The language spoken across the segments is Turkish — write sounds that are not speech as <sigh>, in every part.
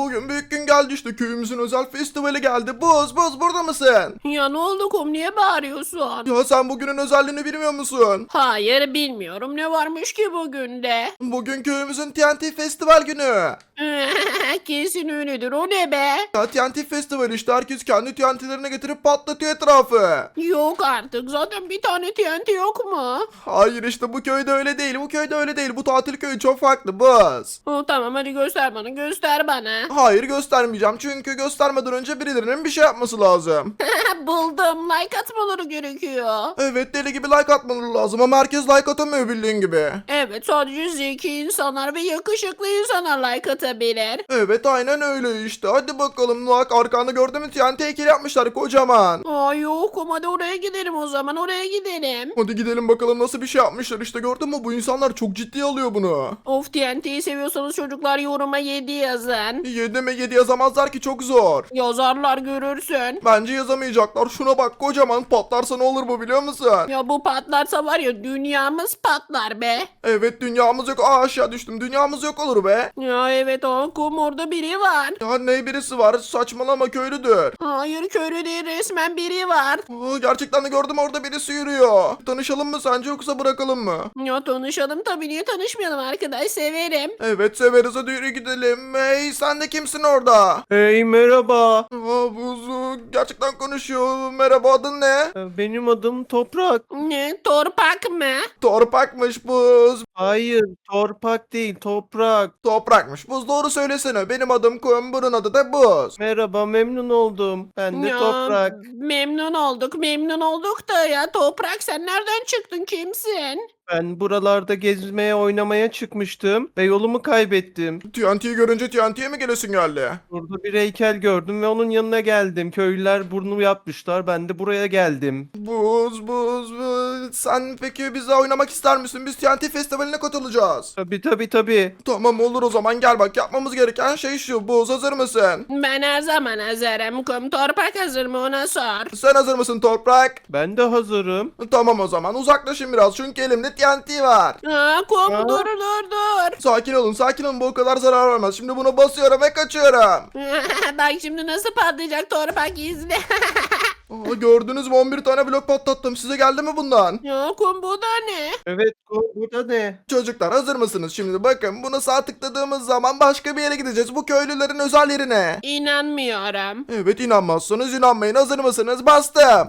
bugün büyük gün geldi işte köyümüzün özel festivali geldi. Buz buz burada mısın? Ya ne oldu kum niye bağırıyorsun? Ya sen bugünün özelliğini bilmiyor musun? Hayır bilmiyorum ne varmış ki bugün de. Bugün köyümüzün TNT festival günü. <laughs> Kesin öyledir o ne be? Ya TNT festival işte herkes kendi TNT'lerini getirip patlatıyor etrafı. Yok artık zaten bir tane TNT yok mu? Hayır işte bu köyde öyle değil bu köyde öyle değil bu tatil köyü çok farklı Buz. O, tamam hadi göster bana göster bana. Hayır göstermeyeceğim çünkü göstermeden önce birilerinin bir şey yapması lazım. <laughs> Buldum like atmaları gerekiyor. Evet deli gibi like atmaları lazım ama herkes like atamıyor bildiğin gibi. Evet sadece zeki insanlar ve yakışıklı insanlar like atabilir. Evet aynen öyle işte hadi bakalım bak arkanda gördün mü TNT heykeli yapmışlar kocaman. Aa yok ama hadi oraya gidelim o zaman oraya gidelim. Hadi gidelim bakalım nasıl bir şey yapmışlar işte gördün mü bu insanlar çok ciddi alıyor bunu. Of TNT'yi seviyorsanız çocuklar yoruma 7 yazın. 7 mi 7 yazamazlar ki çok zor. Yazarlar görürsün. Bence yazamayacaklar şuna bak kocaman patlarsa ne olur bu biliyor musun? Ya bu patlarsa var ya dünyamız patlar be. Evet dünyamız yok Aa, aşağı düştüm dünyamız yok olur be. Ya evet o kum orada biri var. Ya ne birisi var saçmalama köylüdür. Hayır köylü değil resmen biri var. Aa, gerçekten de gördüm orada birisi yürüyor. Tanışalım mı sence yoksa bırakalım mı? Ya tanışalım tabii niye tanışmayalım arkadaş severim. Evet severiz hadi yürü gidelim. Hey sen de kimsin orada? Hey merhaba. Aa, buzu gerçekten konuşuyor. Merhaba adın ne? Ee, Benim adım Toprak. Ne torpak mı? Torpakmış buz. Hayır, Torpak değil, Toprak. Toprakmış. Buz doğru söylesene. Benim adım Kum, bunun adı da Buz. Merhaba, memnun oldum. Ben de Ya, Toprak. Memnun olduk memnun olduk da ya toprak sen nereden çıktın kimsin? Ben buralarda gezmeye, oynamaya çıkmıştım ve yolumu kaybettim. TNT'yi görünce TNT'ye mi gelesin geldi? Burada bir heykel gördüm ve onun yanına geldim. Köylüler burnu yapmışlar. Ben de buraya geldim. Buz, buz, buz. Sen peki bize oynamak ister misin? Biz TNT festivaline katılacağız. Tabi tabi tabi. Tamam olur o zaman gel bak yapmamız gereken şey şu. Buz hazır mısın? Ben her zaman hazırım. Kum torpak hazır mı ona sor. Sen hazır mısın Toprak? Ben de hazırım. Tamam o zaman uzaklaşın biraz çünkü elimde TNT var. Aa, kum Ha? dur dur dur. Sakin olun sakin olun bu o kadar zarar vermez. Şimdi bunu basıyorum ve kaçıyorum. <laughs> Bak şimdi nasıl patlayacak torpak izle. <laughs> Aa, gördünüz mü 11 tane blok patlattım. Size geldi mi bundan? ya kum bu da ne? Evet, bu burada ne? Çocuklar hazır mısınız? Şimdi bakın bunu sağ tıkladığımız zaman başka bir yere gideceğiz. Bu köylülerin özel yerine. İnanmıyorum. Evet inanmazsanız inanmayın. Hazır mısınız? Bastım.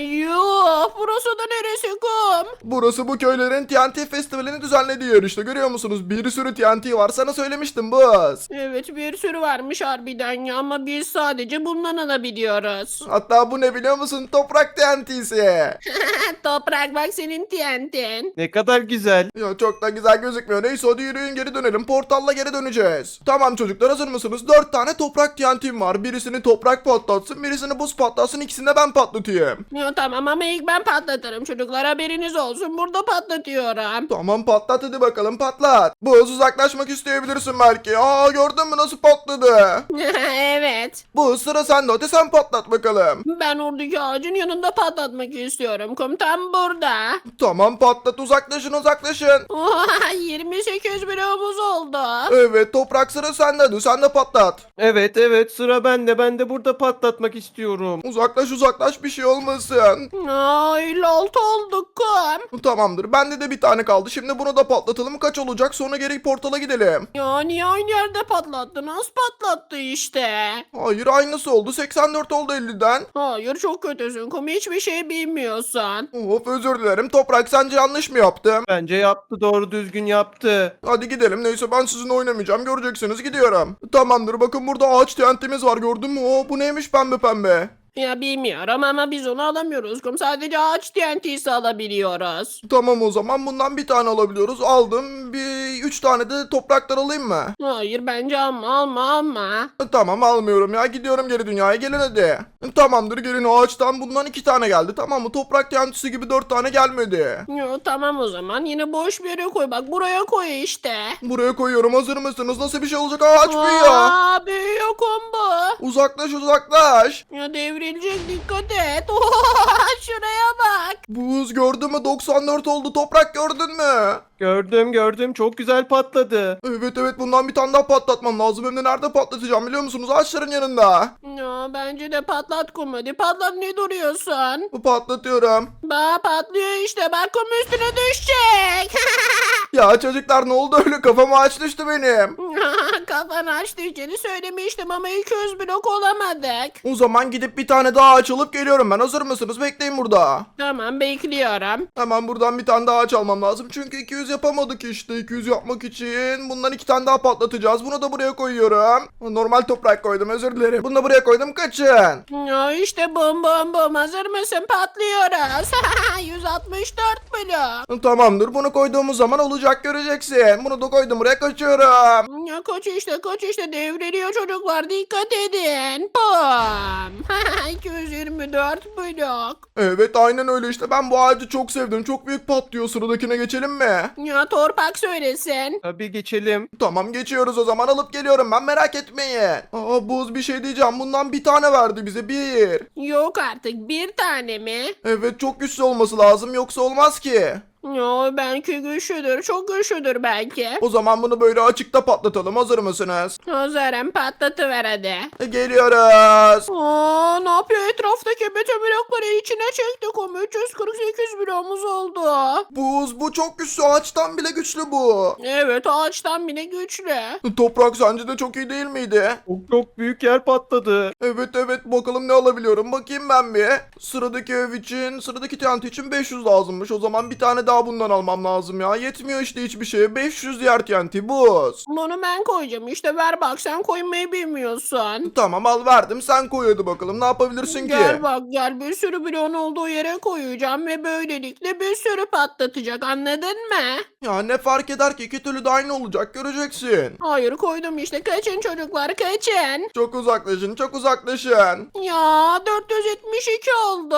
Yuh burası da neresi kum? Burası bu köylerin TNT festivalini düzenlediği yer işte. Görüyor musunuz? Bir sürü TNT var. Sana söylemiştim Buz. Evet bir sürü varmış harbiden ya ama biz sadece bundan alabiliyoruz. Hatta bu ne biliyor musun? Toprak TNT'si. <laughs> Toprak bak senin TNT'n. Ne kadar güzel. Ya çok da güzel gözükmüyor. Neyse hadi yürüyün geri dönelim. Portalla geri döneceğiz. Tamam çocuklar hazır mısınız? Dört tane toprak TNT'm var. Birisini toprak patlatsın, birisini buz patlatsın, ikisini de ben patlatayım. Ya tamam ama ilk ben patlatırım çocuklar haberiniz olsun burada patlatıyorum. Tamam patlat hadi bakalım patlat. Buz uzaklaşmak isteyebilirsin belki. Aa gördün mü nasıl patladı? <laughs> evet. Buz sıra sende hadi sen patlat bakalım. Ben oradaki ağacın yanında patlatmak istiyorum. Komutan burada. Tamam patlat uzaklaşın uzaklaşın. Oha <laughs> 28 bloğumuz oldu. Evet toprak sıra sende hadi sen de patlat. Evet evet sıra bende. Ben de burada patlatmak istiyorum. Uzaklaş uzaklaş bir şey olmasın. Ay lalt olduk kum. Tamamdır bende de bir tane kaldı. Şimdi bunu da patlatalım. Kaç olacak sonra geri portala gidelim. Ya niye aynı yerde patlattı? Nasıl patlattı işte? Hayır aynısı oldu. 84 oldu 50'den. Hayır çok kötüsün kum hiçbir şey bilmiyorsun. Of özür dilerim. Toprak sence yanlış mı yaptım? Bence yaptı doğru düzgün yaptı. Hadi gidelim. Neyse ben sizinle oynamayacağım. Göreceksiniz gidiyorum. Tamamdır bakın burada ağaç TNT'miz var gördün mü? Oo, bu neymiş pembe pembe? Ya bilmiyorum ama biz onu alamıyoruz kum. Sadece ağaç TNT'si alabiliyoruz. Tamam o zaman bundan bir tane alabiliyoruz. Aldım. Bir üç tane de topraklar alayım mı? Hayır bence alma alma alma. Tamam almıyorum ya. Gidiyorum geri dünyaya. Gelin hadi. Tamamdır gelin ağaçtan bundan iki tane geldi. Tamam mı? Toprak TNT'si gibi dört tane gelmedi. Yo, tamam o zaman yine boş bir yere koy bak buraya koy işte. Buraya koyuyorum. Hazır mısınız? Nasıl bir şey olacak? Ağaç büyüyor. Aa, büyüyor kum bu. Uzaklaş uzaklaş. Ya devrilecek dikkat et. <laughs> Şuraya bak. Buz gördün mü 94 oldu toprak gördün mü? Gördüm gördüm çok güzel patladı. Evet evet bundan bir tane daha patlatmam lazım. Hem de nerede patlatacağım biliyor musunuz? Ağaçların yanında. Ya bence de patlat kum hadi. Patlat ne duruyorsun? Bu patlatıyorum. Bak patlıyor işte. Bak kum üstüne düşecek. <laughs> Ya çocuklar ne oldu öyle kafama ağaç düştü benim. <laughs> Kafan aç diyeceğini söylemiştim ama 200 blok olamadık. O zaman gidip bir tane daha ağaç alıp geliyorum ben. Hazır mısınız? Bekleyin burada. Tamam bekliyorum. Hemen buradan bir tane daha ağaç almam lazım. Çünkü 200 yapamadık işte. 200 yapmak için bundan iki tane daha patlatacağız. Bunu da buraya koyuyorum. Normal toprak koydum özür dilerim. Bunu da buraya koydum kaçın. Ya işte bum bum bum hazır mısın patlıyoruz. <laughs> 164 blok. Tamamdır bunu koyduğumuz zaman olacak göreceksin. Bunu da koydum buraya kaçıyorum. Ya koç işte koç işte devriliyor çocuklar dikkat edin. Bum. 224 <laughs> blok. Evet aynen öyle işte. Ben bu ağacı çok sevdim. Çok büyük patlıyor. Sıradakine geçelim mi? Ya torpak söylesin. Tabii geçelim. Tamam geçiyoruz o zaman alıp geliyorum ben merak etmeyin. Aa buz bir şey diyeceğim. Bundan bir tane verdi bize bir. Yok artık bir tane mi? Evet çok güçlü olması lazım yoksa olmaz ki. Ya belki güçlüdür çok güçlüdür belki. O zaman bunu böyle açıkta patlatalım. Hazır mısınız? Hazırım patlatıver hadi. E, Geliyoruz. Aa, ne yapıyor etraftaki bütün blokları içine çektik o 348 bloğumuz oldu. Buz bu çok güçlü. Ağaçtan bile güçlü bu. Evet ağaçtan bile güçlü. Toprak sence de çok iyi değil miydi? Çok çok büyük yer patladı. Evet evet bakalım ne alabiliyorum. Bakayım ben bir. Sıradaki ev için, sıradaki TNT için 500 lazımmış. O zaman bir tane daha bundan almam lazım ya. Yetmiyor işte hiçbir şeye. 500 diğer TNT buz. Bunu ben koyacağım işte ver bak sen koymayı bilmiyorsun. Tamam al verdim. Sen koy hadi bakalım. Ne yapabilirsin ki? Gel bak gel bir sürü bloğun olduğu yere koyacağım ve böylelikle bir sürü patlatacak anladın mı? Ya ne fark eder ki? İki türlü de aynı olacak. Göreceksin. Hayır koydum işte kaçın çocuklar kaçın. Çok uzaklaşın. Çok uzaklaşın. Ya 472 oldu.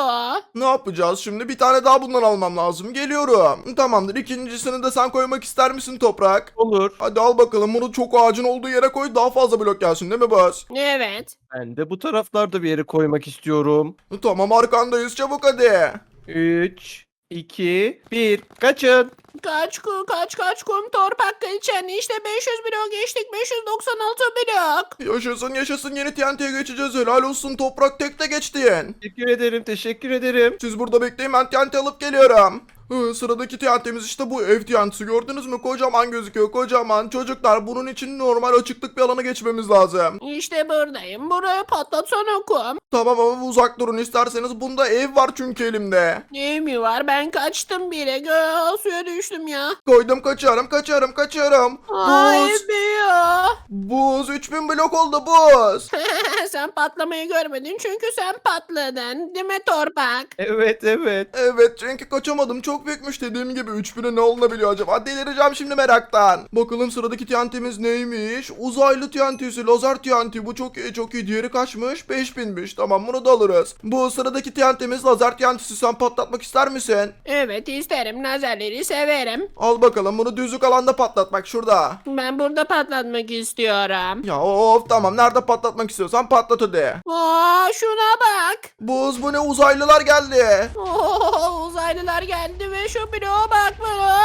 Ne yapacağız şimdi? Bir tane daha bundan almam lazım. Geliyorum. Tamamdır. İkincisini de sen koymak ister misin toprak? Olur. Hadi al bakalım. Bunu çok ağacın olduğu yere koy. Daha fazla blok gelsin değil mi Buzz? Evet. Ben de bu taraflarda bir yere koymak istiyorum. Tamam arkandayız. Çabuk hadi. 3, 2, 1. Kaçın. Kaç ku kaç kaç kum torpak kaçın işte 500 blok geçtik 596 blok. Yaşasın yaşasın yeni TNT'ye geçeceğiz. Helal olsun toprak tekte geçtin. Teşekkür ederim teşekkür ederim. Siz burada bekleyin ben TNT alıp geliyorum. Hı, Sıradaki TNT'miz işte bu ev TNT'si gördünüz mü? Kocaman gözüküyor kocaman. Çocuklar bunun için normal açıklık bir alana geçmemiz lazım. İşte buradayım buraya patlatsana kum. Tamam ama uzak durun isterseniz. Bunda ev var çünkü elimde. Ne mi var ben kaçtım bile Gö suya düştüm ya. Koydum kaçıyorum kaçıyorum kaçıyorum. Ay Buz. büyüyor. Buz 3000 blok oldu buz. <laughs> sen patlamayı görmedin çünkü sen patladın değil mi torpak? Evet evet. Evet çünkü kaçamadım. Çok büyükmüş dediğim gibi 3000'e ne olunabiliyor acaba? Delireceğim şimdi meraktan. Bakalım sıradaki TNT'miz neymiş? Uzaylı TNT'si, lazer TNT. Bu çok iyi çok iyi. Diğeri kaçmış? 5000'miş. Tamam bunu da alırız. Bu sıradaki TNT'miz lazer TNT'si. Sen patlatmak ister misin? Evet isterim lazerleri severim. Al bakalım bunu düzlük alanda patlatmak şurada. Ben burada patlatmak istiyorum. Ya of tamam nerede patlatmak istiyorsan patlat hadi. Aa şuna bak. Buz bu ne uzaylılar geldi. Oo, uzaylılar geldi ve şu bloğa bak bana.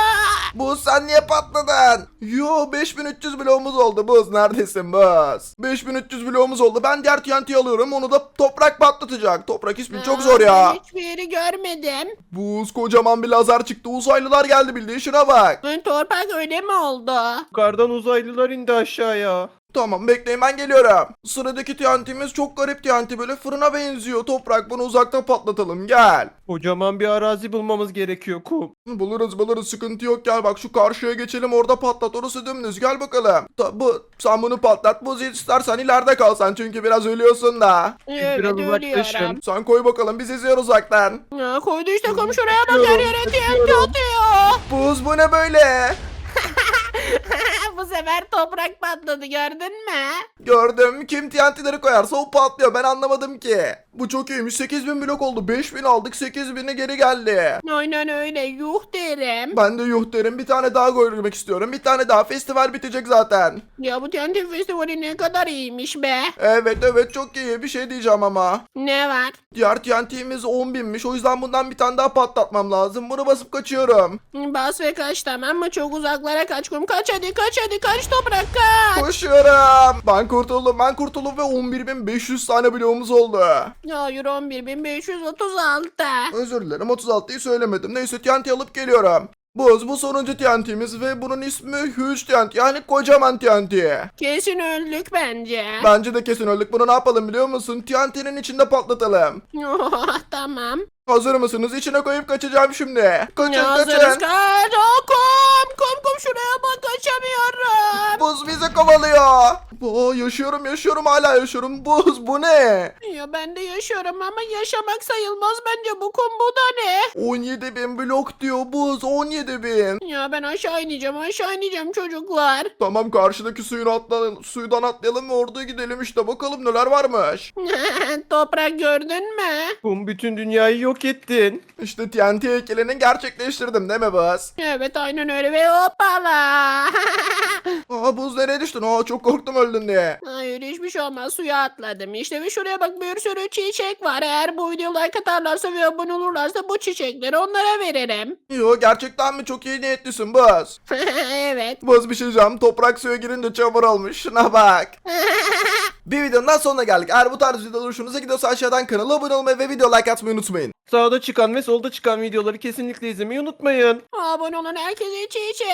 Buz sen niye patladın? Yo 5300 bloğumuz oldu Buz neredesin Buz? 5300 bloğumuz oldu ben diğer TNT'yi alıyorum onu da toprak patlatacak. Toprak ismi çok zor ya. ben Hiçbir yeri görmedim. Buz kocaman bir lazer çıktı uzaylılar geldi bildiğin şuna bak. Ben torpak öyle mi oldu? Yukarıdan uzaylılar indi aşağıya. Tamam bekleyin ben geliyorum. Sıradaki TNT'miz çok garip TNT böyle fırına benziyor. Toprak bunu uzaktan patlatalım gel. Kocaman bir arazi bulmamız gerekiyor kum. Buluruz buluruz sıkıntı yok gel bak şu karşıya geçelim orada patlat orası dümdüz gel bakalım. Ta, bu, sen bunu patlat bu istersen ileride kalsan çünkü biraz ölüyorsun da. Evet biraz uzaklaşın. ölüyorum. Sen koy bakalım biz izliyoruz uzaktan. Ya koydu işte kom şuraya bak her yere TNT atıyor. Buz bu ne böyle? <laughs> Bu sefer toprak patladı gördün mü? Gördüm. Kim TNT'leri koyarsa o patlıyor. Ben anlamadım ki. Bu çok iyiymiş. 8000 blok oldu. 5000 aldık. 8000'e geri geldi. Aynen öyle yuh derim. Ben de yuh derim. Bir tane daha görmek istiyorum. Bir tane daha. Festival bitecek zaten. Ya bu TNT festivali ne kadar iyiymiş be. Evet evet çok iyi. Bir şey diyeceğim ama. Ne var? Diğer TNT'miz 10.000'miş. O yüzden bundan bir tane daha patlatmam lazım. Bunu basıp kaçıyorum. Bas ve kaç tamam mı? Çok uzaklara kaç kum. Kaç hadi kaç hadi kaç toprak kaç. Koşuyorum. Ben kurtuldum. Ben kurtuldum ve 11.500 tane bloğumuz oldu. Hayır 11536. Özür dilerim 36'yı söylemedim. Neyse TNT alıp geliyorum. Buz bu sonuncu TNT'miz ve bunun ismi Huge TNT yani kocaman TNT. Kesin öldük bence. Bence de kesin öldük. Bunu ne yapalım biliyor musun? TNT'nin içinde patlatalım. tamam. Hazır mısınız? İçine koyup kaçacağım şimdi. Kaçın Ya hazırız kaçın. kaç. Aa, kum kum kum şuraya bak kaçamıyorum. Buz bizi kovalıyor. Aa, yaşıyorum yaşıyorum hala yaşıyorum. Buz bu ne? Ya ben de yaşıyorum ama yaşamak sayılmaz bence bu kum bu da ne? 17 bin blok diyor Buz 17 bin. Ya ben aşağı ineceğim aşağı ineceğim çocuklar. Tamam karşıdaki suyun atla suydan atlayalım ve orada gidelim işte bakalım neler varmış. <laughs> Toprak gördün mü? Kum bütün dünyayı yok ettin. İşte TNT heykelini gerçekleştirdim değil mi Buz? Evet aynen öyle ve hoppala. Aa <laughs> Buz nereye düştün? Aa çok korktum öldün diye. Hayır hiçbir şey olmaz suya atladım. İşte ve şuraya bak bir sürü çiçek var. Eğer bu videoya like atarlarsa ve abone olurlarsa bu çiçekleri onlara veririm. Yo gerçekten mi? Çok iyi niyetlisin Buz. <laughs> evet. Buz bir şey diyeceğim. Toprak suya girince çamur olmuş. Şuna bak. <laughs> bir videonun daha sonuna geldik. Eğer bu tarz videolar hoşunuza gidiyorsa aşağıdan kanala abone olmayı ve video like atmayı unutmayın. Sağda çıkan ve solda çıkan videoları kesinlikle izlemeyi unutmayın. Abone olan herkese çiçek.